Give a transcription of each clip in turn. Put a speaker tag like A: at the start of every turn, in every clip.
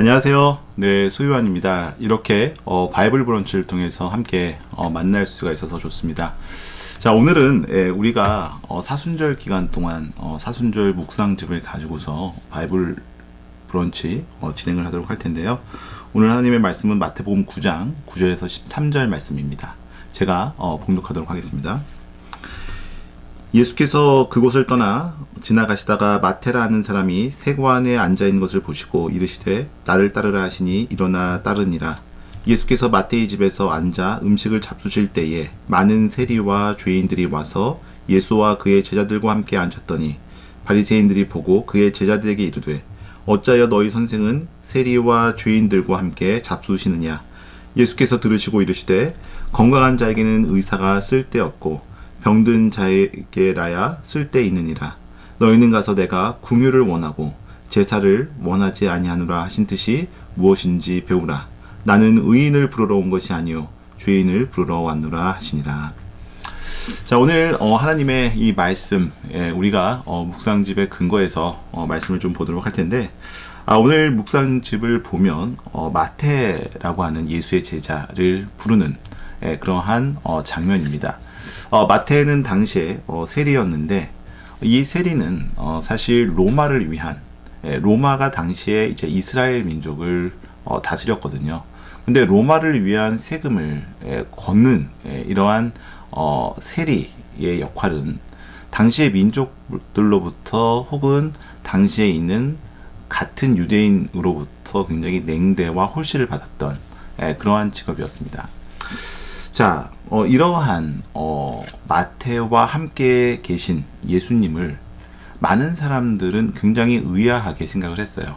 A: 안녕하세요. 네, 소유환입니다. 이렇게 어, 바이블 브런치를 통해서 함께 어, 만날 수가 있어서 좋습니다. 자, 오늘은 예, 우리가 어, 사순절 기간 동안 어, 사순절 묵상집을 가지고서 바이블 브런치 어, 진행을 하도록 할 텐데요. 오늘 하나님의 말씀은 마태복음 9장 9절에서 13절 말씀입니다. 제가 어, 봉독하도록 하겠습니다. 예수께서 그곳을 떠나 지나가시다가 마테라 하는 사람이 세관에 앉아 있는 것을 보시고 이르시되 나를 따르라 하시니 일어나 따르니라. 예수께서 마테의 집에서 앉아 음식을 잡수실 때에 많은 세리와 죄인들이 와서 예수와 그의 제자들과 함께 앉았더니 바리새인들이 보고 그의 제자들에게 이르되 어찌하여 너희 선생은 세리와 죄인들과 함께 잡수시느냐 예수께서 들으시고 이르시되 건강한 자에게는 의사가 쓸데없고 병든 자에게라야 쓸데 있느니라. 너희는 가서 내가 궁유를 원하고 제사를 원하지 아니하노라 하신 뜻이 무엇인지 배우라. 나는 의인을 부르러 온 것이 아니요 죄인을 부르러 왔노라 하시니라. 자 오늘 어, 하나님의 이 말씀 예, 우리가 어, 묵상집의 근거에서 어, 말씀을 좀 보도록 할 텐데 아, 오늘 묵상집을 보면 어, 마태라고 하는 예수의 제자를 부르는 예, 그러한 어, 장면입니다. 어, 마태는 당시에 어, 세리였는데 이 세리는 어, 사실 로마를 위한 예, 로마가 당시에 이제 이스라엘 민족을 어, 다스렸거든요. 근데 로마를 위한 세금을 예, 걷는 예, 이러한 어, 세리의 역할은 당시의 민족들로부터 혹은 당시에 있는 같은 유대인으로부터 굉장히 냉대와 홀씨를 받았던 예, 그러한 직업이었습니다. 자, 어, 이러한 어, 마태와 함께 계신 예수님을 많은 사람들은 굉장히 의아하게 생각을 했어요.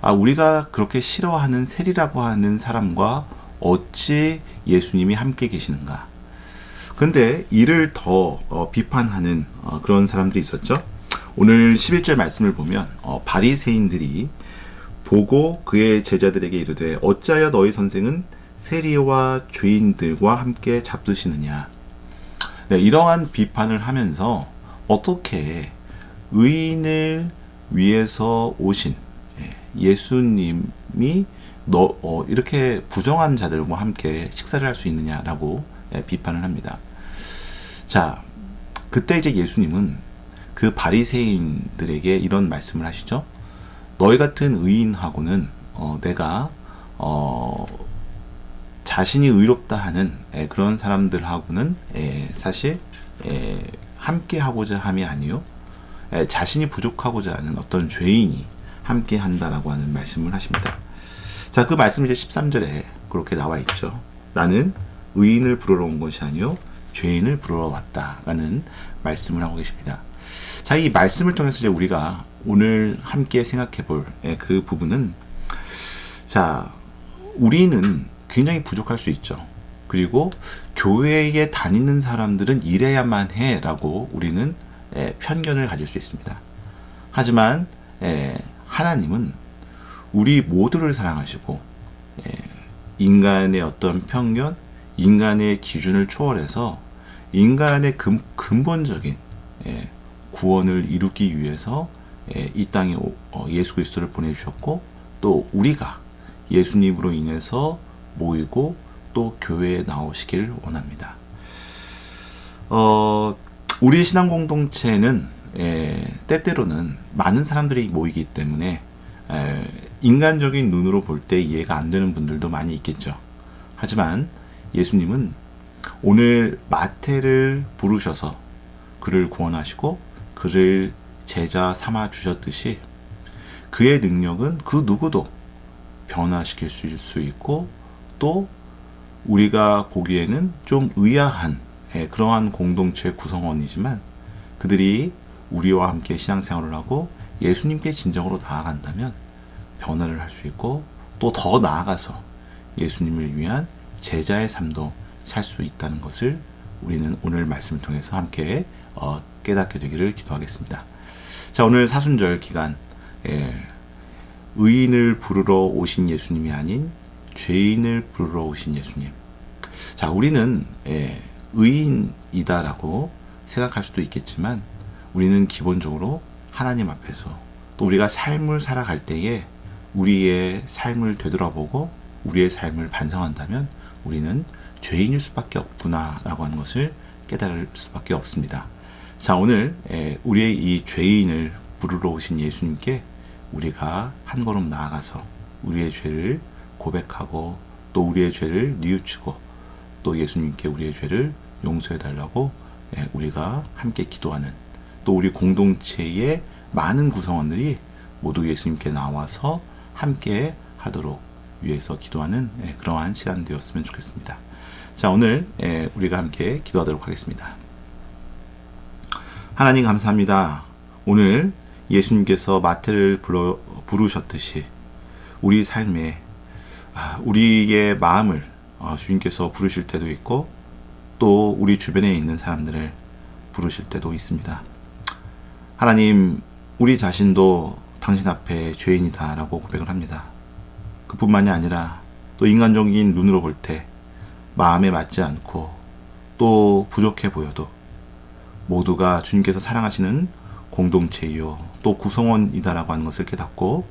A: 아, 우리가 그렇게 싫어하는 세리라고 하는 사람과 어찌 예수님이 함께 계시는가? 근데 이를 더 어, 비판하는 어, 그런 사람들이 있었죠. 오늘 11절 말씀을 보면 어, 바리새인들이 보고 그의 제자들에게 이르되 어찌하여 너희 선생은 세리와 죄인들과 함께 잡수시느냐. 네, 이러한 비판을 하면서 어떻게 의인을 위해서 오신 예, 예수님이 너 어, 이렇게 부정한 자들과 함께 식사를 할 수 있느냐라고 예, 비판을 합니다. 자, 그때 이제 예수님은 그 바리새인들에게 이런 말씀을 하시죠. 너희 같은 의인하고는 어, 내가 어, 자신이 의롭다 하는 예, 그런 사람들하고는 예, 사실 예, 함께 하고자 함이 아니요 자신이 부족하고자 하는 어떤 죄인이 함께 한다라고 하는 말씀을 하십니다. 자, 그 말씀 이제 13절에 그렇게 나와 있죠. 나는 의인을 부르러 온 것이 아니요 죄인을 부르러 왔다라는 말씀을 하고 계십니다. 자, 이 말씀을 통해서 이제 우리가 오늘 함께 생각해 볼 그 부분은 자, 우리는 굉장히 부족할 수 있죠. 그리고 교회에 다니는 사람들은 이래야만 해라고 우리는 예, 편견을 가질 수 있습니다. 하지만 예, 하나님은 우리 모두를 사랑하시고 예, 인간의 어떤 편견, 인간의 기준을 초월해서 인간의 근, 근본적인 구원을 이루기 위해서 이 땅에 어, 예수 그리스도를 보내주셨고 또 우리가 예수님으로 인해서 모이고 또 교회에 나오시길 원합니다. 어, 우리 신앙 공동체는 예, 때때로는 많은 사람들이 모이기 때문에 예, 인간적인 눈으로 볼 때 이해가 안 되는 분들도 많이 있겠죠. 하지만 예수님은 오늘 마태를 부르셔서 그를 구원하시고 그를 제자 삼아 주셨듯이 그의 능력은 그 누구도 변화시킬 수 있고 또 우리가 보기에는 좀 의아한 예, 그러한 공동체 구성원이지만 그들이 우리와 함께 신앙생활을 하고 예수님께 진정으로 나아간다면 변화를 할 수 있고 또 더 나아가서 예수님을 위한 제자의 삶도 살 수 있다는 것을 우리는 오늘 말씀을 통해서 함께 어, 깨닫게 되기를 기도하겠습니다. 자 오늘 사순절 기간 예, 의인을 부르러 오신 예수님이 아닌 죄인을 부르러 오신 예수님. 자, 우리는 예, 의인이다라고 생각할 수도 있겠지만 우리는 기본적으로 하나님 앞에서 또 우리가 삶을 살아갈 때에 우리의 삶을 되돌아보고 우리의 삶을 반성한다면 우리는 죄인일 수밖에 없구나라고 하는 것을 깨달을 수밖에 없습니다. 자, 오늘 에, 우리의 이 죄인을 부르러 오신 예수님께 우리가 한 걸음 나아가서 우리의 죄를 고백하고 또 우리의 죄를 뉘우치고 또 예수님께 우리의 죄를 용서해 달라고 예, 우리가 함께 기도하는 또 우리 공동체의 많은 구성원들이 모두 예수님께 나와서 함께 하도록 위해서 기도하는 예, 그러한 시간 되었으면 좋겠습니다. 자, 오늘 예, 우리가 함께 기도하도록 하겠습니다. 하나님 감사합니다. 오늘 예수님께서 마태를 부르셨듯이 우리 삶에 아, 우리의 마음을 어, 주님께서 부르실 때도 있고 또 우리 주변에 있는 사람들을 부르실 때도 있습니다. 하나님, 우리 자신도 당신 앞에 죄인이다라고 고백을 합니다. 그뿐만이 아니라 또 인간적인 눈으로 볼 때 마음에 맞지 않고 또 부족해 보여도 모두가 주님께서 사랑하시는 공동체이요 또 구성원이다라고 하는 것을 깨닫고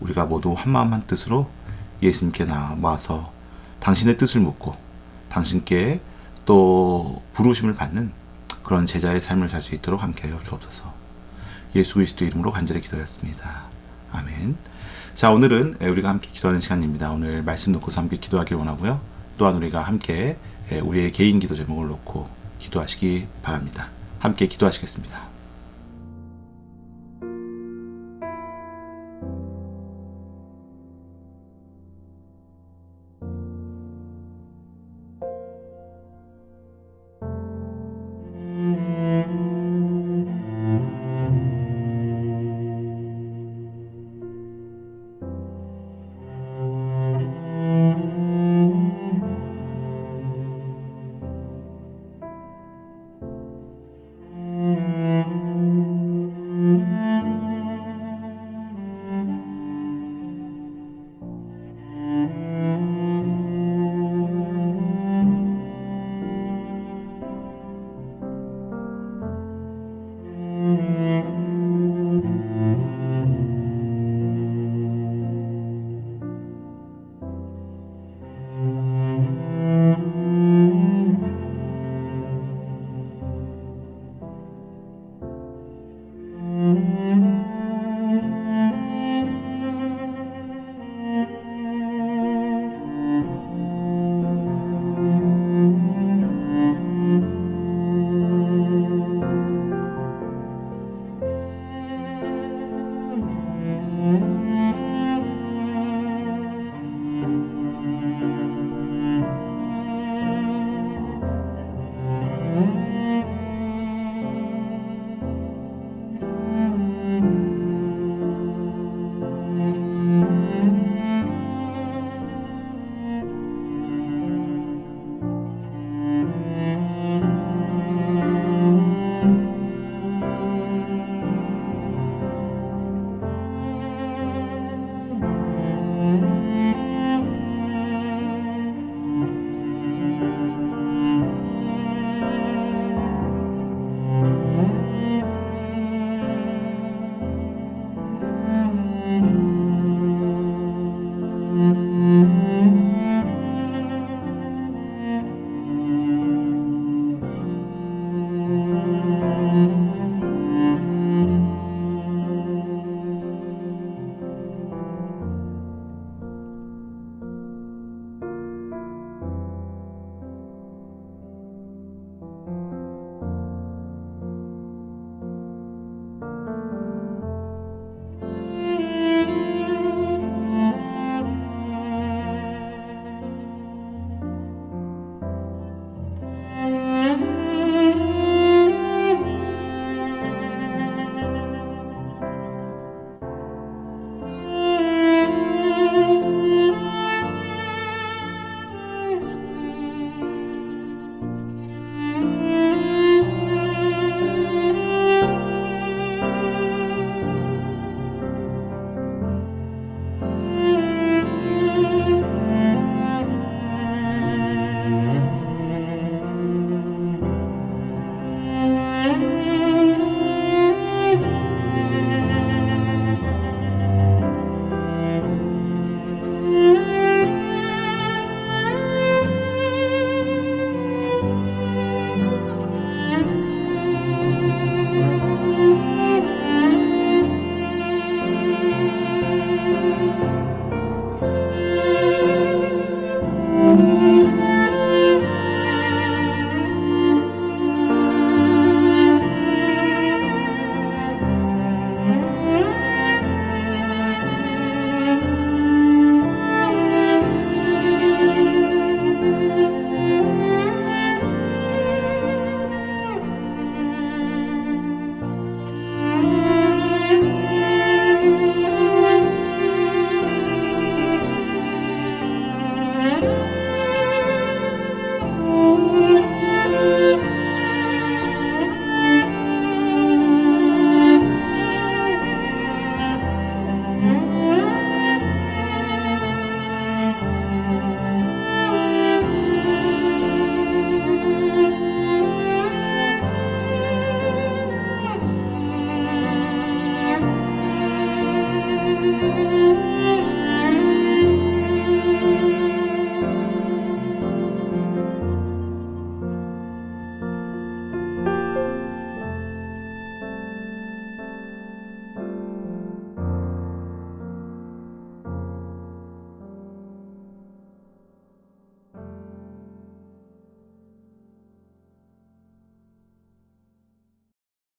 A: 우리가 모두 한 마음 한 뜻으로 예수님께 나와서 당신의 뜻을 묻고 당신께 또 부르심을 받는 그런 제자의 삶을 살 수 있도록 함께하여 주옵소서. 예수 그리스도 이름으로 간절히 기도했습니다. 아멘. 자 오늘은 우리가 함께 기도하는 시간입니다. 오늘 말씀 놓고서 함께 기도하길 원하고요. 또한 우리가 함께 우리의 개인 기도 제목을 놓고 기도하시기 바랍니다. 함께 기도하시겠습니다.